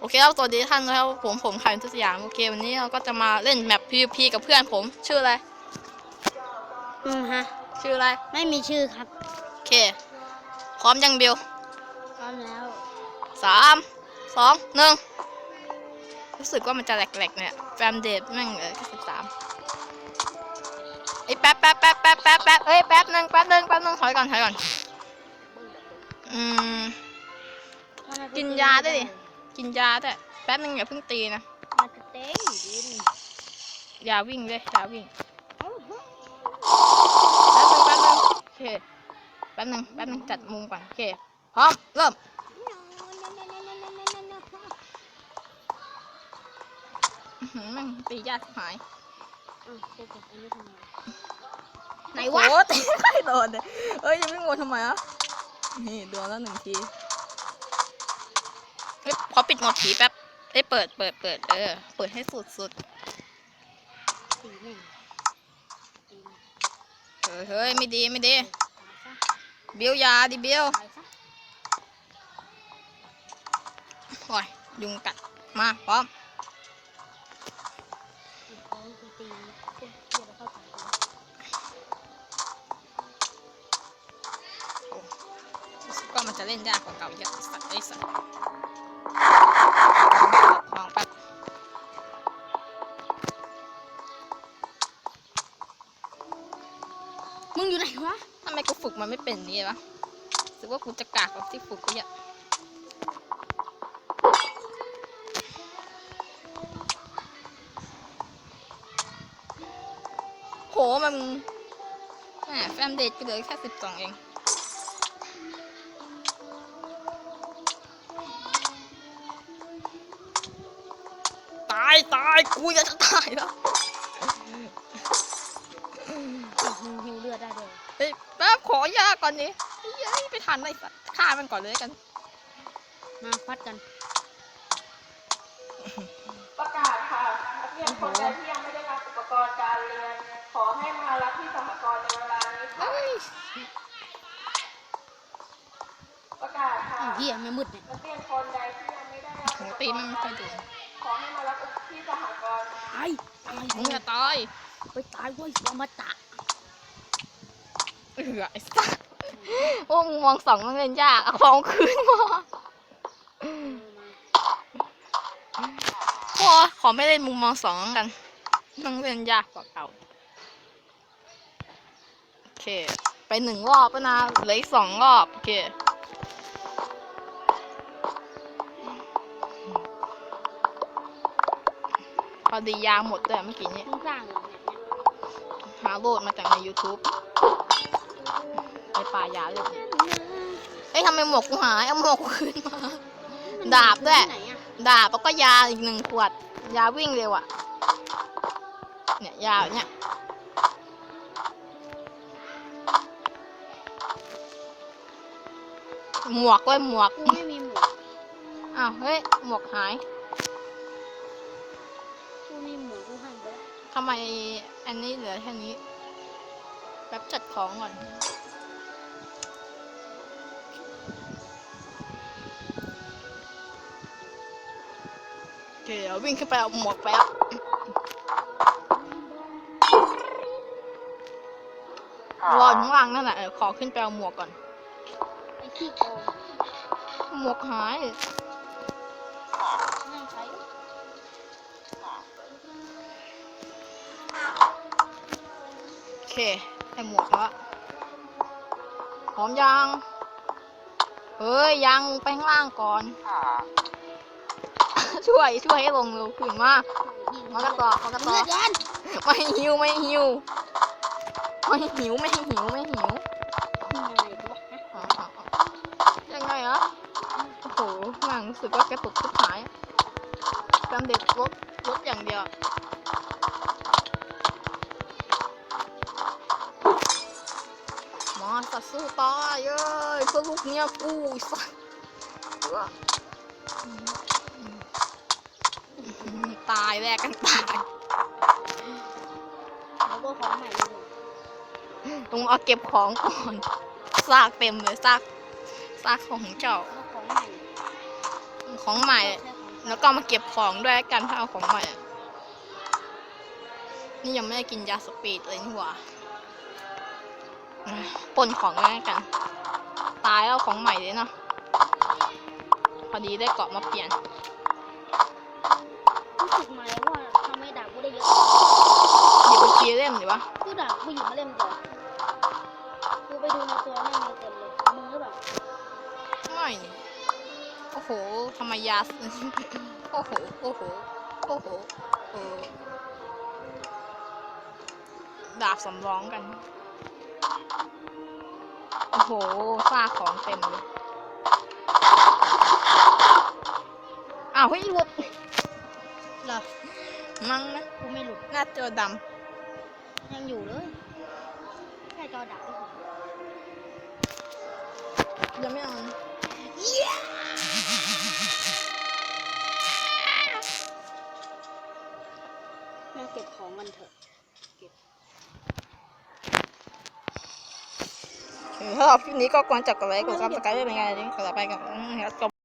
โอเคครับสวัสดีท่านนะครับผมผมไข่ทุกสยามโอเควันนี้เราก็จะมาเล่นแมป PVP กับเพื่อนผม ชื่ออะไร อืมฮะ ชื่ออะไร ไม่มีชื่อครับ โอเค พร้อมยังบิวพร้อมแล้วสามสองหนึ่งรู้สึกว่ามันจะแหลกๆเนี่ยแฟมเดทแม่งเออสิบสามไอ้ยแป๊บแป๊บแป๊บแป๊บแป๊บแป๊บเอ้ยแป๊บหนึ่งแป๊บหนึ่งแป๊บหนึ่งถอยก่อนถอยก่อน อืม กินยาด้วยดิ กินยาแต่แป๊บหนึ่งอย่าเพิ่งตีนะมันจะเต้งดินอย่าวิ่งเลยอย่าวิ่งแป๊บนึงแป๊บนึงโอเคแป๊บนึงแป๊บนึงจัดมุมก่อนโอเคพร้อมเริ่มอื้อหือแม่งตียากชิบหายอะเดี๋ยวก่อนอันนี้ทำไมไหนวะ โอ้ตีไม่โดนเลยเอ้ยยังไม่งงทำไมอะนี่โดนแล้วหนึ่งทีเฮ้ยข อปิดโหมดผีแป๊บเอ้ยเปิดเปิดเปิดเออ เปิดให้สุดสุดตีแม่งตีๆเฮ้ยเฮ้ยไม่ดีไม่ดีตายซะเบี้ยวยาดิเบี้ยวตายซะโอ้ยยุงกัด มาพร้อมอีกคนคือตีเดี๋ยวเดี๋ยวเราเข้าไปกันรู้สึกว่ามันจะเล่นยากกว่าเก่าเยอะสัตว์ไอ้สัตว์ มองแป๊บมึงอยู่ไหนวะทำไมกูฝึกมันไม่เป็นอย่างนี้วะรู้สึกว่ากูจะกากกว่าที่ฝึกกูเยอะโหมันแหมแฟมเดทก็เหลือแค่สิบสองเอง ตายตายกูอยากจะตายแล้วมึงหิวเลือดได้ด้วยเฮ้ยแป๊บขอยาก่อนนี้เฮ้ยไปทันไอ้สัตว์ฆ่ามันก่อนเลยกันมาฟัดกัน ประกาศค่ะนักเรียนคนใดที่ยังไม่ได้รับอุปกรณ์การเรียน ขอให้มารับที่สหกรณ์ในเวลานี้ค่ะประกาศค่ะเหี้ยไม่มืดเนี่ยนักเรียนคนใดที่ยังไม่ได้รับโหอุปกตีมันณ์ไม่กาค่อยรดูายตายมึงจะตายไปตายเว้ยอมตะเออไอ้สัตว์โอ้มึงมองสองมันเล่นยากเอาของคืนมาพอขอไม่เล่นมุมมองสองแล้วกันต้องเล่นยากกว่าเก่าโอเค ไปหนึ่งรอบแล้วนะเหลืออีกสองรอบโอเค พอดียาหมดเลยเมื่อกี้นี้มึงสร้างเหรอเนี่ยหาโหลดมาจากใน YouTube ในป่ายาเลยเอ้ยทำไมหมวกกูหายเอาหมวกกูคืนมา ดาบด้วยไหนอะดาบแล้วก็ยาอีกหนึ่งขวด ยาวิ่งเร็วอะเนี่ยยาเนี่ยหมวกด้วยหมวก กูไม่มีหมวกอ้าวเฮ้ยหมวกหาย กูมีหมวกกูให้ไปแล้วทำไมอันนี้เหลือแค่นี้แบบจัดของก่อน โอเคเดี๋ยววิ่งขึ้นไปเอาหมวกแป๊บรออยู่ข้างล่างนั่นแหละเออขอขึ้นไปเอาหมวกก่อน ไอ้ขี้โกง หมวกหาย เคได้หมวกแล้วพร้อมยัง เฮ้ย ยังไปข้างล่างก่อน ช่วยช่วยให้ลงเร็วขึ้นมามากระต่อมากระต่อเลือดยันไม่หิวไม่หิวไม่หิวไม่หิวไม่หิวยังไงดีวะฮะอ๋ออ๋ออ๋อยังไงอะโอ้โหแม่งรู้สึกว่ากระตุกทุกหายจำเด็ดรถรถอย่างเดียว มาสัตว์สู้ตายเอ้ยพื่อลูกเมียกูสัตว์ตายแลกกันตายแล้วก็ของใหม่เลยต้องเอาเก็บของก่อนซากเต็มเลยซากซากของเจ้าของใหม่ของใหม่ แล้วก็มาเก็บของด้วยกันถ้าเอาของใหม่ นี่ยังไม่ได้กินยาสปีดเลยนี่หว่า ปนของด้วยละกัน ตายแล้วเอาของใหม่เลยเนาะพอดีได้เกาะมาเปลี่ยนรู้สึกไหมว่าทำให้ดาบกูได้เยอะหยิบไปกีเล่มดิวะกูดาบกูหยิบมาเล่มเดียวกูไปดูในตัวแม่งมีเต็มเลยมึงหรือเปล่าไม่นี่โอ้โหทำไมยาโอ้โหโอ้โหโอ้โหเออดาบสำรองกัน โอ้โหซากของเต็มเลยอ้าวเฮ้ยหลุดเหรอมั้งนะกูไม่หลุดหน้าจอดำยังอยู่เลยแค่จอดับก็พอำยังไม่เอาม่เก็บของกันเถอะ ถ้าเราคลิปนี้ก็ควรจับกับไว้กดซับสไครต์ด้วยเป็นไงดีขอลาไปกับจบ